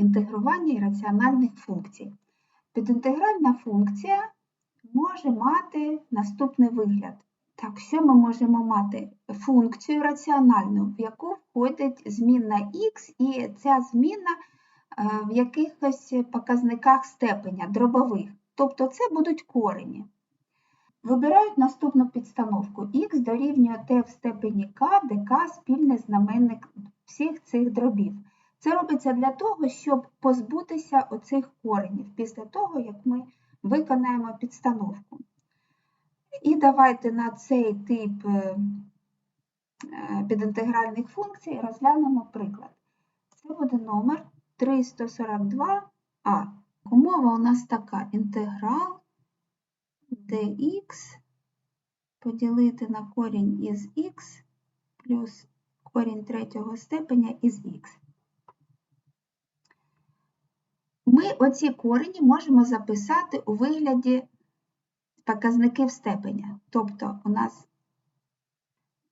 інтегрування раціональних функцій. Підінтегральна функція може мати наступний вигляд. Так, що ми можемо мати? Функцію раціональну, в яку входить змінна х, і ця зміна е, в якихось показниках степеня, дробових. Тобто це будуть корені. Вибирають наступну підстановку. х дорівнює t в степені k, де k – спільний знаменник всіх цих дробів. Це робиться для того, щоб позбутися оцих коренів після того, як ми виконаємо підстановку. І давайте на цей тип е, е, підінтегральних функцій розглянемо приклад. Це буде номер 342а. Умова у нас така: інтеграл dx поділити на корінь із х плюс корінь третього степеня із х. Ми оці корені можемо записати у вигляді показників степеня. Тобто у нас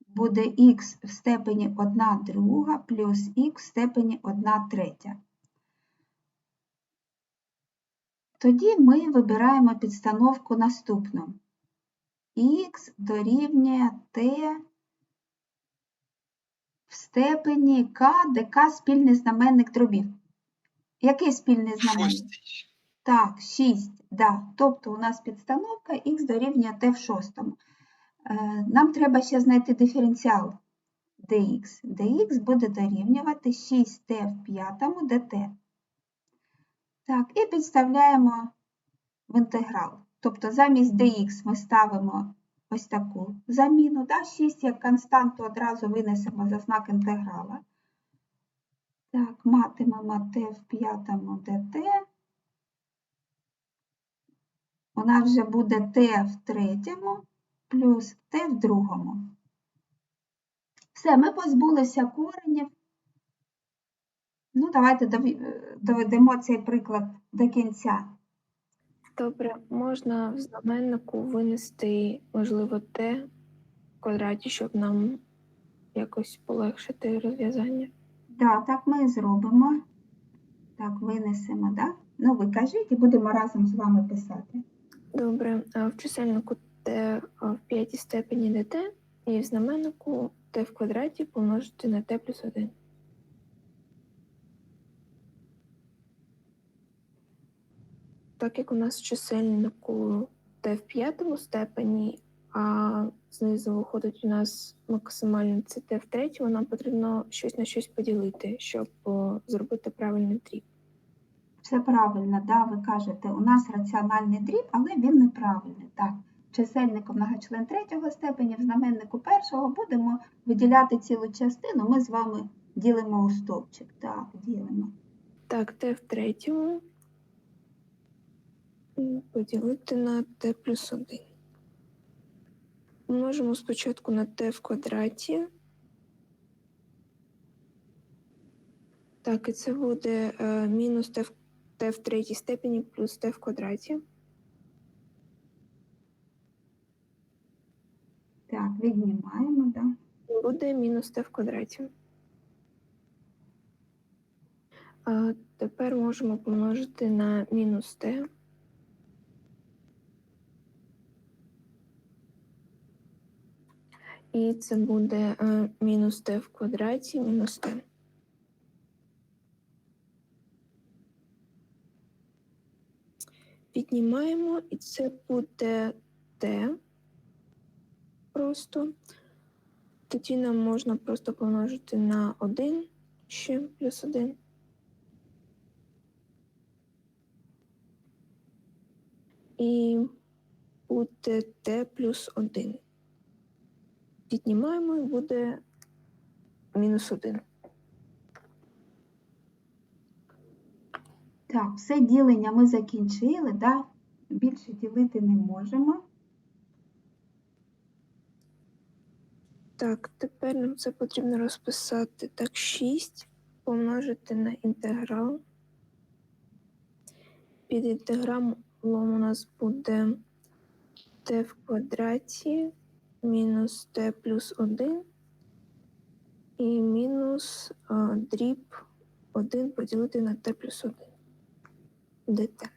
буде х в степені 1 друга плюс х в степені 1 третя. Тоді ми вибираємо підстановку наступну. х дорівнює t в степені k, де k спільний знаменник дробів. Який спільний знаменник? Шостий. Так, 6, да. Тобто у нас підстановка х дорівнює t в шостому. Е, Нам треба ще знайти диференціал dx. dx буде дорівнювати 6t в п'ятому dt. Так, і підставляємо в інтеграл. Тобто замість dx ми ставимо ось таку заміну. Да? 6 як константу одразу винесемо за знак інтеграла. Так, матимемо t в п'ятому. У нас вже буде t в третьому плюс t в другому. Все, ми позбулися коренів. Ну, давайте доведемо цей приклад до кінця. Добре, можна в знаменнику винести, можливо, те в квадраті, щоб нам якось полегшити розв'язання. Да, так ми зробимо. Так, винесемо, да? Ну, ви кажіть і будемо разом з вами писати. Добре, в чисельнику t в п'ятій степені dt і в знаменнику t в квадраті помножити на t плюс 1. Так як у нас в чисельнику t в п'ятому степені, а знизу виходить у нас максимально це t в третьому, нам потрібно щось на щось поділити, щоб зробити правильний дріб. Все правильно, да, ви кажете, у нас раціональний дріб, але він неправильний. Так, чисельнику многочлен третього степені, в знаменнику першого будемо виділяти цілу частину, ми з вами ділимо у стовпчик. Так, ділимо. Так, t в третьому поділити на t плюс 1. Множимо спочатку на t в квадраті. Так, і це буде е, мінус t в, t в третій степені плюс t в квадраті. Так, віднімаємо, да. Буде мінус t в квадраті. А тепер можемо помножити на мінус t. І це буде е, мінус t в квадраті мінус t. Піднімаємо, і це буде t просто. Тоді нам можна просто помножити на 1 ще плюс 1. І буде t плюс 1. Піднімаємо і буде мінус 1. Так, все ділення ми закінчили, да? більше ділити не можемо. Так, тепер нам це потрібно розписати так 6 помножити на інтеграл. Під інтегралом у нас буде t в квадраті мінус t плюс 1 і мінус дріб 1 поділити на t плюс 1. dt.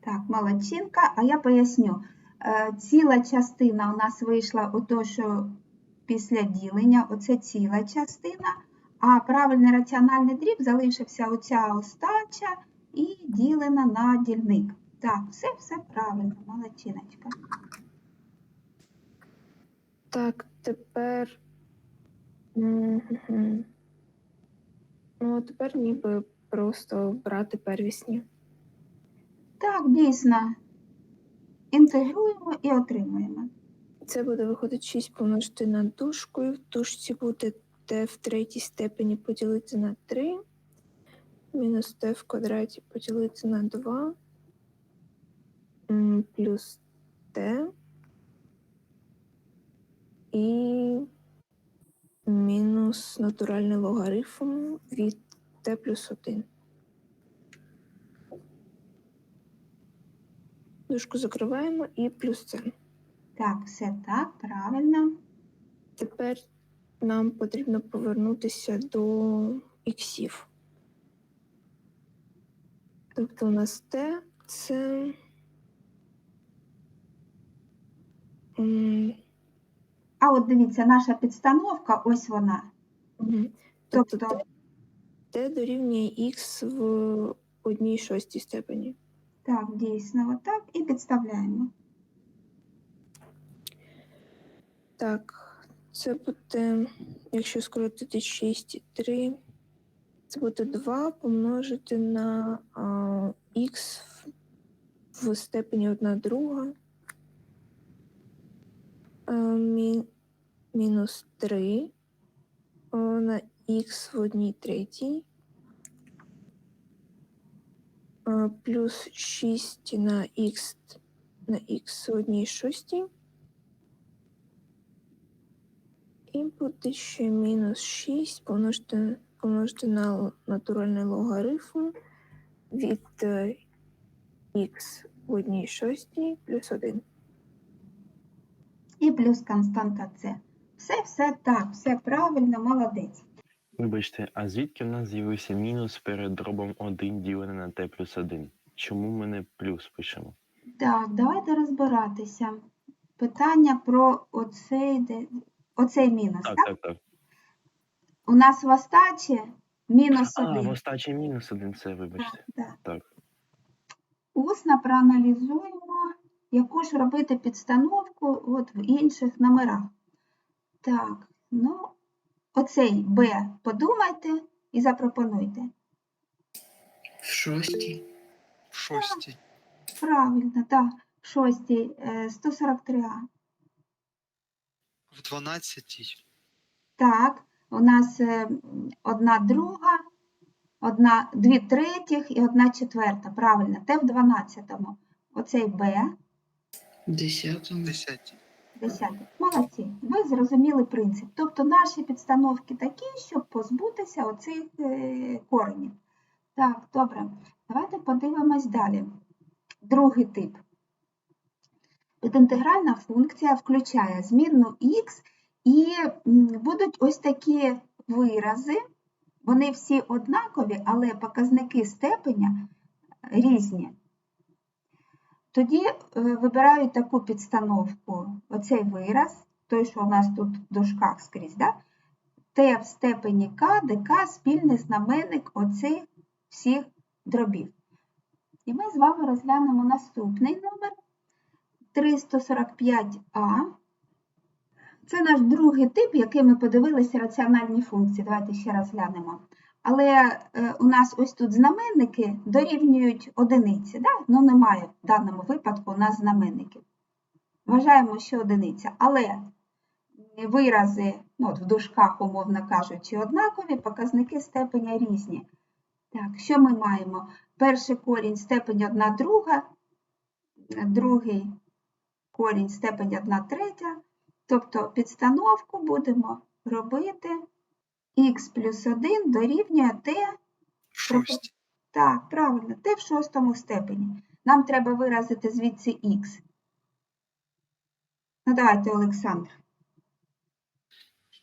Так, молодчинка. А я поясню. Е, Ціла частина у нас вийшла ото, що після ділення, оце ціла частина, а правильний раціональний дріб залишився оця остача і ділена на дільник. Так, все, все правильно, молодчиночка. Так, тепер. Мгм. Ну, а тепер ніби просто брати первісні. Так, дійсно. Інтегруємо і отримуємо. Це буде виходить 6 помножити на дужку, і в дужці буде t в третій степені поділити на 3, мінус t в квадраті поділити на 2, м, плюс t і мінус натуральний логарифм від t плюс 1. Дужку закриваємо і плюс це. Так, все так, правильно. Тепер нам потрібно повернутися до іксів. Тобто у нас Т це. м, А от дивіться, наша підстановка, ось вона. мгм. Тобто Тобто, Т, дорівнює х в одній шостій степені. так, дійсно, отак, і підставляємо. Так, це буде, якщо скоротити 6 і 3, це буде 2 помножити на х в, в степені 1 друга. А, мі, мінус 3 а, на х в одній третій. А, плюс 6 на х на х в одній шостій. І буде ще мінус 6 помножити, помножити на натуральний логарифм від е, х в одній шостій плюс 1. І плюс константа С. Все, все так, все правильно, молодець. Вибачте, а звідки в нас з'явився мінус перед дробом 1 ділене на t плюс 1? Чому ми не плюс пишемо? Так, давайте розбиратися. Питання про оцей, оцей мінус. Так, Так? так, так. У нас в остачі мінус А, в остачі мінус 1 це, вибачте. Так. Так. Усно проаналізуємо, яку ж робити підстановку от в інших номерах. Так, ну, оцей Б подумайте і запропонуйте. В шостій. В шостій. Правильно, так, в шостій, е, 143А. В дванадцятій. Так, у нас е, одна друга, одна, дві третіх і одна четверта. Правильно, те в 12-му. Оцей Б, десятому. Десятій. 10. Молодці. Ви зрозуміли принцип. Тобто наші підстановки такі, щоб позбутися оцих е, коренів. Так, добре. Давайте подивимось далі. Другий тип. Підінтегральна функція включає змінну х і будуть ось такі вирази. Вони всі однакові, але показники степеня різні. Тоді е, вибираю таку підстановку, оцей вираз, той, що у нас тут в дужках скрізь, да? Т в степені К, де К спільний знаменник оцих всіх дробів. І ми з вами розглянемо наступний номер 345А. Це наш другий тип, який ми подивилися раціональні функції. Давайте ще раз глянемо. Але е, у нас ось тут знаменники дорівнюють одиниці. Да? Ну, немає в даному випадку у нас знаменників. Вважаємо, що одиниця. Але вирази, ну, от в дужках, умовно кажучи, однакові, показники степеня різні. Так, що ми маємо? Перший корінь степень 1 друга, другий корінь степень 1 третя. Тобто підстановку будемо робити х плюс 1 дорівнює t, В так, правильно, t в шостому степені. Нам треба виразити звідси х. Ну, давайте, Олександр.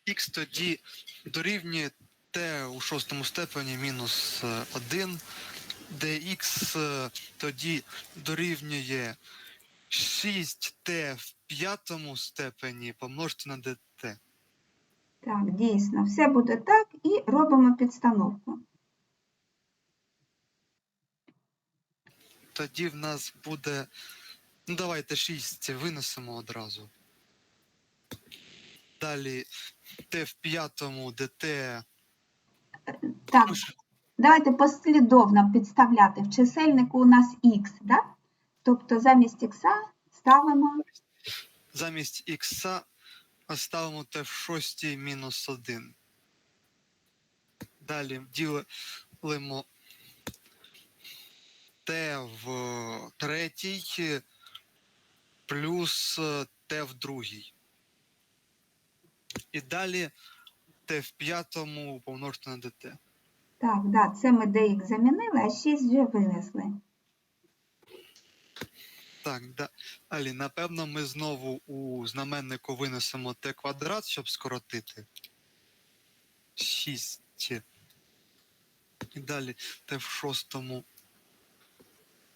Х тоді дорівнює t у шостому степені мінус 1, де х е, тоді дорівнює 6t в п'ятому степені помножити на dt. Так, дійсно, все буде так і робимо підстановку. Тоді в нас буде. Ну, давайте 6 винесемо одразу. Далі t в п'ятому, dt. Так, давайте послідовно підставляти. В чисельнику у нас х, да? тобто замість х ставимо Замість х ставимо t в шостій мінус 1. Далі ділимо t в третій плюс t в другій. І далі t в п'ятому помножити на dt. Так, да, це ми dx замінили, а 6 вже винесли. Так, да. Далі, напевно, ми знову у знаменнику винесемо t квадрат, щоб скоротити. 6. І далі t в шостому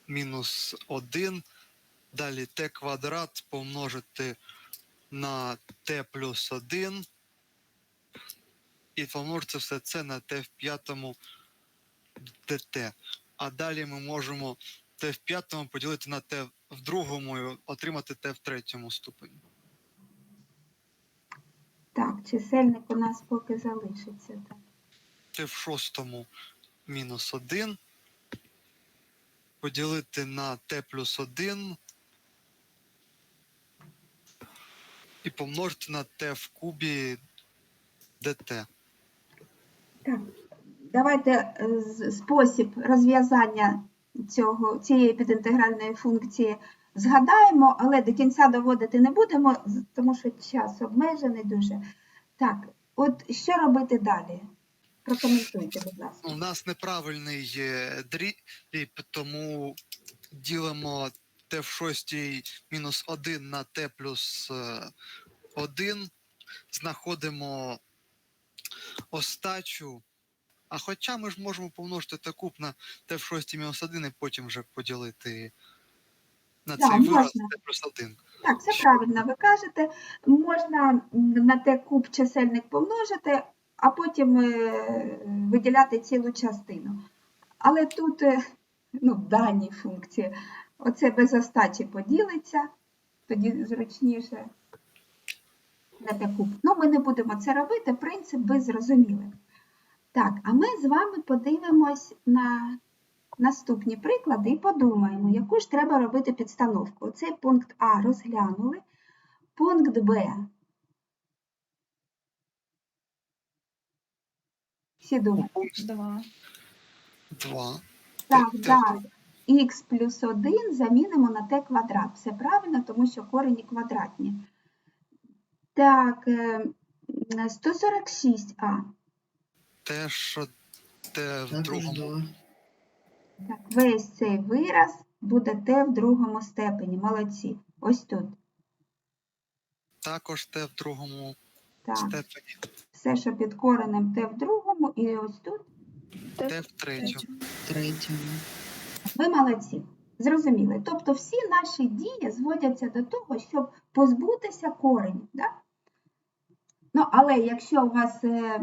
мінус 1. Далі t квадрат помножити на t плюс 1. І помножити все це на t в п'ятому dt. А далі ми можемо t в п'ятому поділити на t в другому і отримати t в третьому ступені. Так, чисельник у нас поки залишиться. Так. t в шостому мінус 1. Поділити на t плюс 1. І помножити на t в кубі dt. Так, давайте е, спосіб розв'язання цього, цієї підінтегральної функції згадаємо, але до кінця доводити не будемо, тому що час обмежений дуже. Так, от що робити далі? Прокоментуйте, будь ласка. У нас неправильний е, дріб, тому ділимо t в шостій мінус 1 на t плюс 1. Знаходимо остачу. А хоча ми ж можемо помножити та куб на t в шостій мінус 1 і потім вже поділити на Да, цей вираз t плюс 1. Так, все правильно ви кажете. Можна на те куб чисельник помножити, а потім е, виділяти цілу частину. Але тут, е, ну, в даній функції, оце без остачі поділиться, тоді зручніше на те куб. Ну, ми не будемо це робити, принцип ви зрозуміли. Так, а ми з вами подивимось на наступні приклади і подумаємо, яку ж треба робити підстановку. Оцей пункт А розглянули, пункт Б. Всі думають. Два. Два. Так, так. Х плюс 1 замінимо на Т квадрат. Все правильно, тому що корені квадратні. Так, е, 146а те, що те в другому. Так, весь цей вираз буде те в другому степені. Молодці. Ось тут. Також те в другому Так. степені. Все, що під коренем, те в другому, і ось тут. Те в третьому. Третьому. Ви молодці. Зрозуміли. Тобто всі наші дії зводяться до того, щоб позбутися коренів. Да? Ну, але якщо у вас е,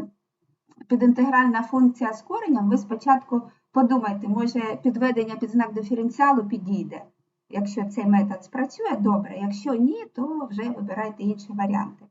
підінтегральна функція з коренем, ви спочатку подумайте, може підведення під знак диференціалу підійде. Якщо цей метод спрацює, добре. Якщо ні, то вже вибирайте інші варіанти.